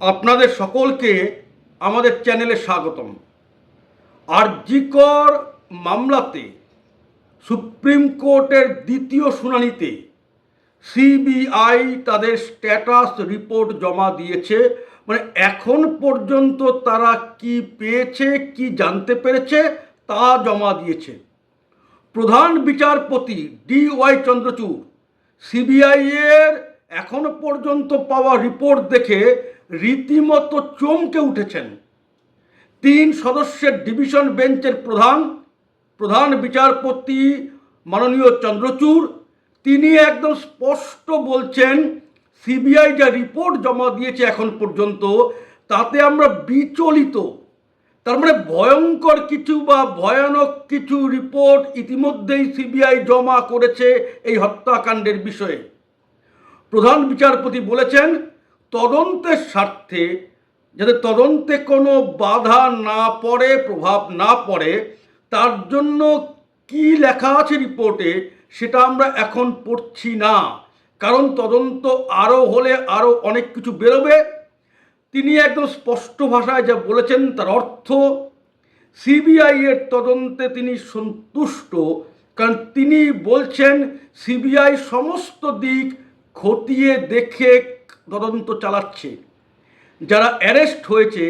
আপনাদের সকলকে আমাদের চ্যানেলে স্বাগতম। আরজিকর মামলাতে সুপ্রিম কোর্টের দ্বিতীয় শুনানিতে সিবিআই তাদের স্ট্যাটাস রিপোর্ট জমা দিয়েছে। মানে এখন পর্যন্ত তারা কি পেয়েছে, কি জানতে পেরেছে, তা জমা দিয়েছে। প্রধান বিচারপতি ডি ওয়াই চন্দ্রচূড়, সিবিআই এর এখনও পর্যন্ত পাওয়া রিপোর্ট দেখে রীতিমতো চমকে উঠেছেন। তিন সদস্যের ডিভিশন বেঞ্চের প্রধান প্রধান বিচারপতি মাননীয় চন্দ্রচূড়, তিনি একদম স্পষ্ট বলছেন, সিবিআই যা রিপোর্ট জমা দিয়েছে এখন পর্যন্ত, তাতে আমরা বিচলিত। তার মানে ভয়ঙ্কর কিছু বা ভয়ানক কিছু রিপোর্ট ইতিমধ্যেই সিবিআই জমা করেছে এই হত্যাকাণ্ডের বিষয়ে। প্রধান বিচারপতি বলেছেন তদন্তের স্বার্থে যাতে তদন্তে কোনো বাধা না পড়ে, প্রভাব না পড়ে, তার জন্য কি লেখা আছে রিপোর্টে সেটা আমরা এখন পড়ছি না। কারণ তদন্ত আরও হলে আরও অনেক কিছু বেরোবে। তিনি একদম স্পষ্ট ভাষায় যা বলেছেন তার অর্থ, সিবিআই এর তদন্তে তিনি সন্তুষ্ট, কারণ তিনি বলছেন, সিবিআই সমস্ত দিক খতিয়ে দেখে তদন্ত চালাচ্ছে। যারা অ্যারেস্ট হয়েছে,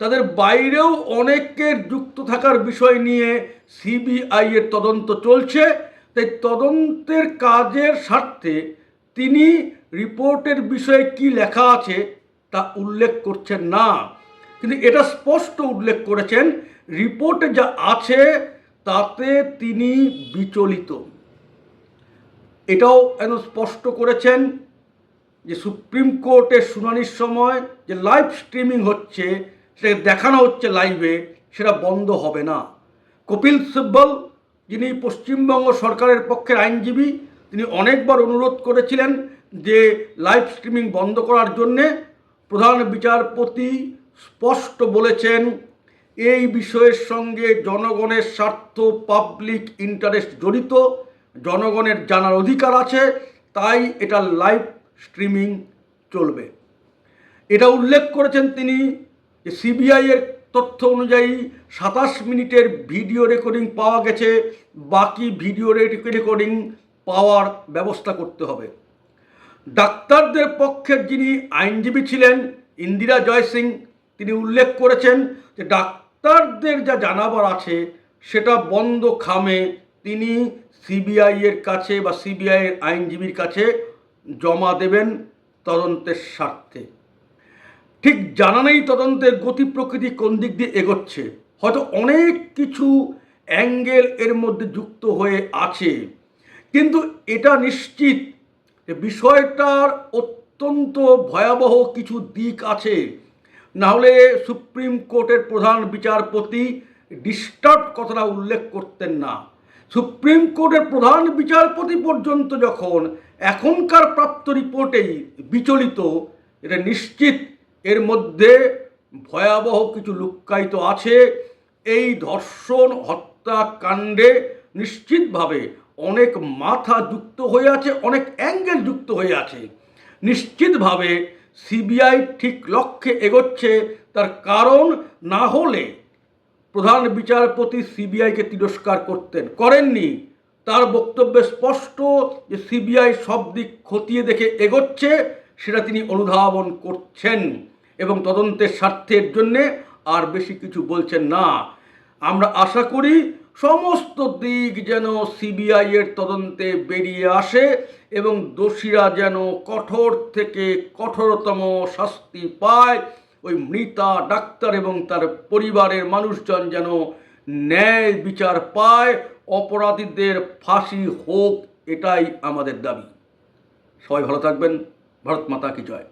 তাদের বাইরেও অনেকের যুক্ত থাকার বিষয় নিয়ে সিবিআই এর তদন্ত চলছে। তাই তদন্তের কাজের স্বার্থে তিনি রিপোর্টের বিষয়ে কি লেখা আছে, তা উল্লেখ করছেন না। কিন্তু এটা স্পষ্ট উল্লেখ করেছেন, রিপোর্টে যা আছে, তাতে তিনি বিচলিত। এটাও স্পষ্ট করেছেন যে সুপ্রিম কোর্টের শুনানির সময় যে লাইভ স্ট্রিমিং হচ্ছে সেটা দেখানো হচ্ছে লাইভে, সেটা বন্ধ হবে না। কপিল সিব্বল, যিনি পশ্চিমবঙ্গ সরকারের পক্ষের আইনজীবী, তিনি অনেকবার অনুরোধ করেছিলেন যে লাইভ স্ট্রিমিং বন্ধ করার জন্যে প্রধান বিচারপতি স্পষ্ট বলেছেন, এই বিষয়ের সঙ্গে জনগণের স্বার্থ, পাবলিক ইন্টারেস্ট জড়িত, জনগণের জানার অধিকার আছে, তাই এটা লাইভ স্ট্রিমিং চলবে। এটা উল্লেখ করেছেন তিনি যে সিবিআইয়ের তথ্য অনুযায়ী সাতাশ মিনিটের ভিডিও রেকর্ডিং পাওয়া গেছে, বাকি ভিডিও রেকর্ডিং পাওয়ার ব্যবস্থা করতে হবে। ডাক্তারদের পক্ষের যিনি আইনজীবী ছিলেন, ইন্দিরা জয় সিং, তিনি উল্লেখ করেছেন যে ডাক্তারদের যা জানাবার আছে, সেটা বন্ধ খামে তিনি সিবিআইয়ের কাছে বা সিবিআইয়ের আইনজীবীর কাছে জমা দেবেন তদন্তের স্বার্থে। ঠিক জানা নেই তদন্তের গতি প্রকৃতি কোন দিক দিয়ে এগোচ্ছে। হয়তো অনেক কিছু অ্যাঙ্গেল এর মধ্যে যুক্ত হয়ে আছে। কিন্তু এটা নিশ্চিত যে বিষয়টার অত্যন্ত ভয়াবহ কিছু দিক আছে। নাহলে সুপ্রিম কোর্টের প্রধান বিচারপতি ডিস্টার্ব কথাটা উল্লেখ করতেন না। সুপ্রিম কোর্টের প্রধান বিচারপতি পর্যন্ত যখন এখনকার প্রাপ্ত রিপোর্টেই বিচলিত, এটা নিশ্চিত, এর মধ্যে ভয়াবহ কিছু লুক্কায়িত আছে। এই ধর্ষণ হত্যাকাণ্ডে নিশ্চিতভাবে অনেক মাথা যুক্ত হয়ে আছে, অনেক অ্যাঙ্গেল যুক্ত হয়ে আছে। নিশ্চিতভাবে সিবিআই ঠিক লক্ষ্যে এগোচ্ছে, তার কারণ না হলে প্রধান বিচারপতি সিবিআইকে তিরস্কার করতেন। করেননি। তার বক্তব্যে স্পষ্ট যে সিবিআই সব দিক খতিয়ে দেখে এগোচ্ছে, সেটা তিনি অনুধাবন করছেন এবং তদন্তের স্বার্থের জন্যে আর বেশি কিছু বলছেন না। আমরা আশা করি সমস্ত দিক যেন সিবিআই এর তদন্তে বেরিয়ে আসে এবং দোষীরা যেন কঠোর থেকে কঠোরতম শাস্তি পায়। ওই মৃতা ডাক্তার এবং তার পরিবারের মানুষজন যেন ন্যায় বিচার পায়, অপরাধীদের ফাঁসি হোক, এটাই আমাদের দাবি। সবাই ভালো থাকবেন। ভারত মাতা কি জয়।